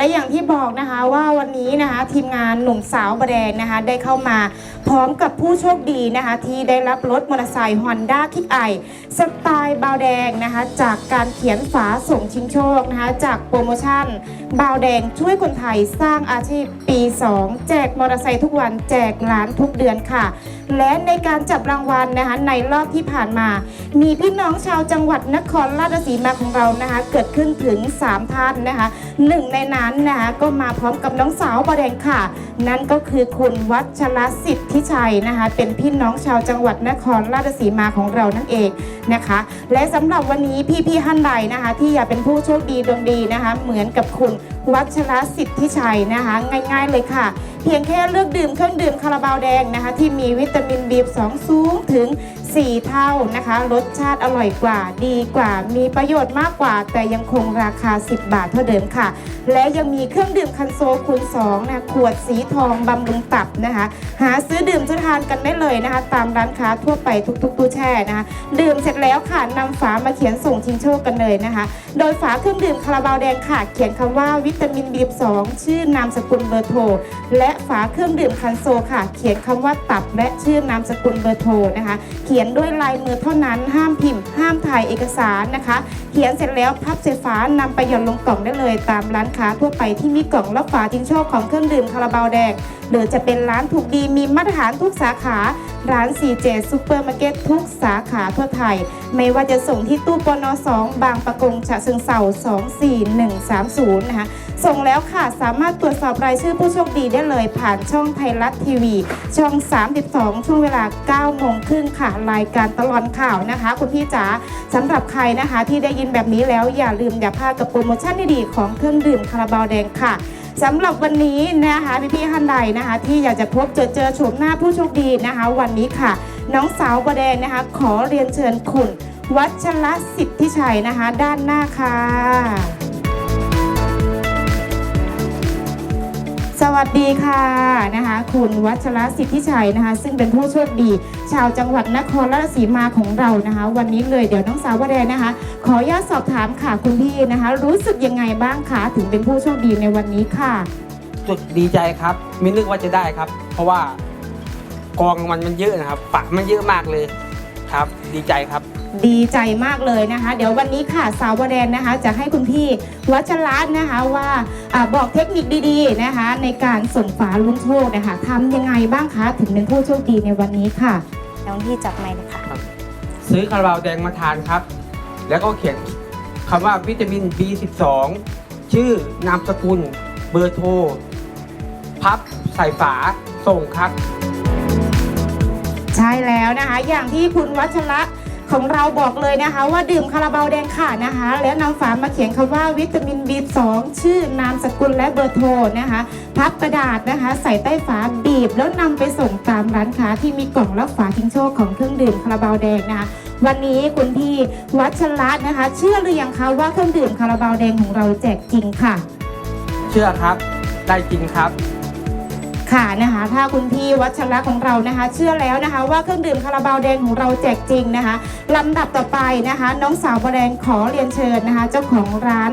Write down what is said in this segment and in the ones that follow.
และอย่างที่บอกนะคะว่าวันนี้นะคะทีมงานหนุ่มสาวบะแดงนะคะได้เข้ามาพร้อมกับผู้โชคดีนะคะที่ได้รับรถมอเตอร์ไซค์ฮอนด้าคิกไอสไตล์บาวแดงนะคะจากการเขียนฝาส่งชิงโชคนะคะจากโปรโมชั่นบาวแดงช่วยคนไทยสร้างอาชีพปี 2 แจกมอเตอร์ไซค์ทุกวันแจกล้านทุกเดือนค่ะ และในการจับรางวัลนะคะในรอบที่ผ่านมา มีพี่น้องชาวจังหวัดนครราชสีมาของเรานะคะเกิดขึ้นถึง 3 ท่านนะคะหนึ่งในนั้นนะคะก็มาพร้อมกับน้องสาวบอแดงค่ะ นั่นก็คือคุณวัชรสิทธิชัยนะคะเป็นพี่น้องชาวจังหวัดนครราชสีมาของเรานั่นเองนะคะ และสำหรับวันนี้พี่ๆท่านใดนะคะ ที่อยากเป็นผู้โชคดีดวงดีนะคะ เหมือนกับคุณวัชรสิทธิชัยนะคะ ง่าย ๆ เลยค่ะ เพียงแค่เลือกดื่มเครื่องดื่มคาราบาวแดงนะคะ ที่มีวิตามิน B2 สูงถึง 4 เท่านะคะ รสชาติอร่อยกว่าดีกว่า มีประโยชน์มากกว่า แต่ยังคงราคา 10 บาทเท่าเดิมค่ะ และยังมีเครื่องดื่มคันโซคูณ2นะขวดสีทองบำรุงตับนะคะ หาซื้อดื่มซื้อทานกันได้เลยนะคะ ตามร้านค้าทั่วไปทุกๆตู้แช่นะคะ ดื่มเสร็จแล้วค่ะนำฝามาเขียนส่งชิงโชคกันเลยนะคะ โดยฝาเครื่องดื่มคาราบาวแดงค่ะ เขียนคำว่าวิตามิน B2 ชื่อนามสกุลเบอร์โทร และฝาเครื่องดื่มคันโซค่ะ เขียนคำว่าตับและชื่อนามสกุลเบอร์โทรนะคะ เขียนด้วยลายมือเท่านั้นห้ามพิมพ์ ห้ามถ่ายเอกสารนะคะ เขียนเสร็จแล้วพับใส่ฝานำไปหย่อนลงกล่องได้เลยตามร้านค้าทั่วไปที่มีกล่องรับฝาจิงโชคของเครื่องดื่มคาราบาวแดงหรือจะเป็นร้านถูกดีมีมาตรฐานทุกสาขา ร้าน CJ ซูเปอร์มาร์เก็ตทุกสาขาทั่วไทย ไม่ว่าจะส่งที่ตู้ปน2 บางประกงฉะเชิงเซา24130 นะคะ ส่งแล้วค่ะ สามารถตรวจสอบรายชื่อผู้โชคดีได้เลยผ่านช่องไทยรัฐทีวี ช่อง 32 ช่วงเวลา 9 โมงครึ่งค่ะ รายการตลอดข่าวนะคะ คุณพี่จ๋าสำหรับใครนะคะที่ได้ยินแบบนี้แล้วอย่าลืมอย่าพลาดกับโปรโมชั่นดีๆของเครื่องดื่มคาราบาวแดงค่ะสำหรับวันนี้นะคะพี่พี่ๆท่านใดนะคะ ที่อยากจะพบเจอเจอชมหน้าผู้โชคดีนะคะ วันนี้ค่ะ น้องสาวประแดงนะคะ ขอเรียนเชิญคุณ วัชรสิทธิชัยนะคะ ด้านหน้าค่ะ สวัสดีค่ะนะคะคุณวัชรสิทธิชัยนะคะ ซึ่งเป็นผู้โชคดี ชาวจังหวัดนครราชสีมาของเรานะคะ วันนี้เลยเดี๋ยวน้องสาวประแดงนะคะ ขออนุญาตสอบถามค่ะคุณพี่นะคะ รู้สึกยังไงบ้างคะถึงเป็นผู้โชคดีในวันนี้ค่ะสึกดีใจครับไม่นึกว่าจะได้ครับ เพราะว่ากองมันมันเยอะนะครับฝามันเยอะมากเลยครับ ดีใจครับ ดีใจมากเลยนะคะ เดี๋ยววันนี้ค่ะสาวบแดนนะคะ จะให้คุณพี่วัชรัตน์นะคะว่าอาบอกเทคนิคดีๆนะคะ ในการส่งฝาลุ้นโชคนะคะทำยังไงบ้างคะถึงเป็นผู้โชคดีในวันนี้ค่ะ น้องที่จับไม้เลยค่ะซื้อคาราบาวแดงมาทานครับ แล้วก็เขียนคำว่าวิตามิน B12 ชื่อนามสกุล เบอร์โทร พับใส่ฝาส่งครับ ใช่แล้วนะคะ อย่างที่คุณวัชระ ของเราบอกเลยนะคะ ว่าดื่มคาราบาวแดงค่ะนะคะ แล้วนำฝามาเขียนคำว่าวิตามิน B2 ชื่อนามสกุลและเบอร์โทรนะคะพับกระดาษนะคะ ใส่ใต้ฝาบีบ แล้วนำไปส่งตามร้านค้าที่มีกล่องรับฝาทิ้งโชคของเครื่องดื่มคาราบาวแดงนะคะวันนี้คุณพี่วัชระนะคะ เชื่อหรือยังคะว่าเครื่องดื่มคาราบาวแดงของเราแจกจริงค่ะ เชื่อครับ ได้จริงครับ ค่ะนะคะ ถ้าคุณพี่วัชระของเรานะคะ เชื่อแล้วนะคะ ว่าเครื่องดื่มคาราบาวแดงของเราแจกจริงนะคะลำดับต่อไปนะคะ น้องสาวบแดงขอเรียนเชิญนะคะ เจ้าของร้าน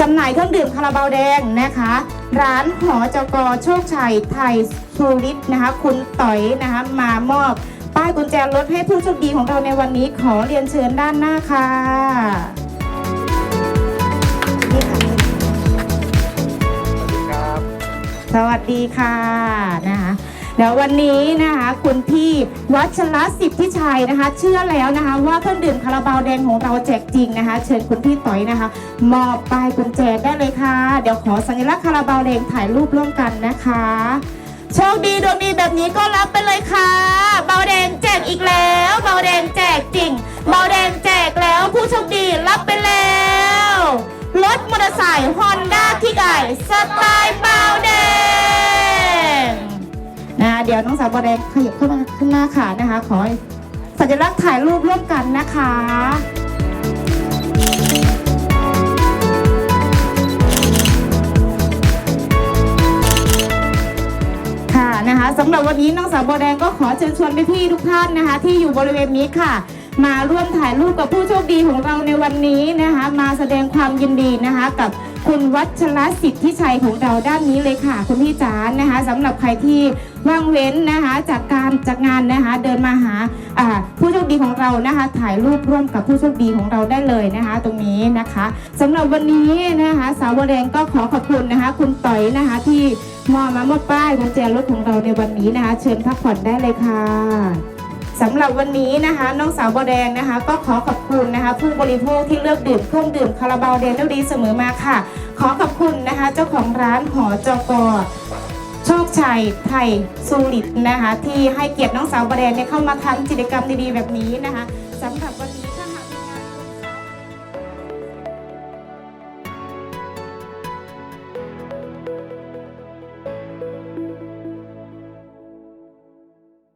จำหน่ายเครื่องดื่มคาราบาวแดงนะคะ ร้านหอจกโชคชัยไทยทูริสนะคะ คุณต่อยนะคะ มามอบป้ายกุญแจรถให้ผู้โชคดีของเราในวันนี้ขอเรียนเชิญด้านหน้าค่ะ สวัสดีค่ะนะคะเดี๋ยววันนี้นะคะคุณพี่วัชรสิทธิชัยนะคะ เชื่อแล้วนะคะ ว่าเครื่องดื่มคาราบาวแดงของเราแจกจริงนะคะ เชิญคุณพี่ต่อยนะคะ มอบป้ายกุญแจได้เลยค่ะ เดี๋ยวขอสัญลักษณ์คาราบาวแดงถ่ายรูปร่วมกันนะคะโชคดีดวงดีแบบนี้ก็รับไปเลยค่ะเบาแดงแจกอีกแล้วเบาแดงแจกจริงเบาแดงแจกแล้วผู้โชคดีรับไปแล้วรถมอเตอร์ไซค์ฮอนด้าคิกไอสไตล์เบาแดง เดี๋ยวน้องสาวเบาแดงขยับเข้ามาขึ้นหน้าค่ะนะคะ ขอสัญลักษณ์ถ่ายรูปร่วมกันนะคะค่ะนะคะสำหรับวันนี้น้องสาวโบวแดงก็ขอเชิญชวนพี่ๆทุกท่านนะคะ ที่อยู่บริเวณนี้ค่ะ มาร่วมถ่ายรูปกับผู้โชคดีของเราในวันนี้นะคะ มาแสดงความยินดีนะคะ กับคุณวัชรสิทธิชัยของเราด้านนี้เลยค่ะ คุณพี่จ๋านะคะสำหรับใครที่ว่างเว้นนะคะ จากการจากงานนะคะ เดินมาหาผู้โชคดีของเรานะคะ ถ่ายรูปร่วมกับผู้โชคดีของเราได้เลยนะคะ ตรงนี้นะคะสำหรับวันนี้นะคะ สาวบัวแดงก็ขอขอบคุณนะคะ คุณต่อยนะคะที่มอบมามอบป้ายกุญแจรถของเราในวันนี้นะคะ เชิญพักผ่อนได้เลยค่ะ สำหรับวันนี้นะคะ น้องสาวบอแดงนะคะ ก็ขอขอบคุณนะคะ ผู้บริโภคที่เลือกดื่มเครื่องดื่มคาราบาวแดงได้ดีเสมอมาค่ะ ขอขอบคุณนะคะ เจ้าของร้านหอจกโชคชัยไทยสูริตนะคะ ที่ให้เกียรติน้องสาวบอแดงเนี่ยเข้ามาทำกิจกรรมดีๆแบบนี้นะคะสำหรับ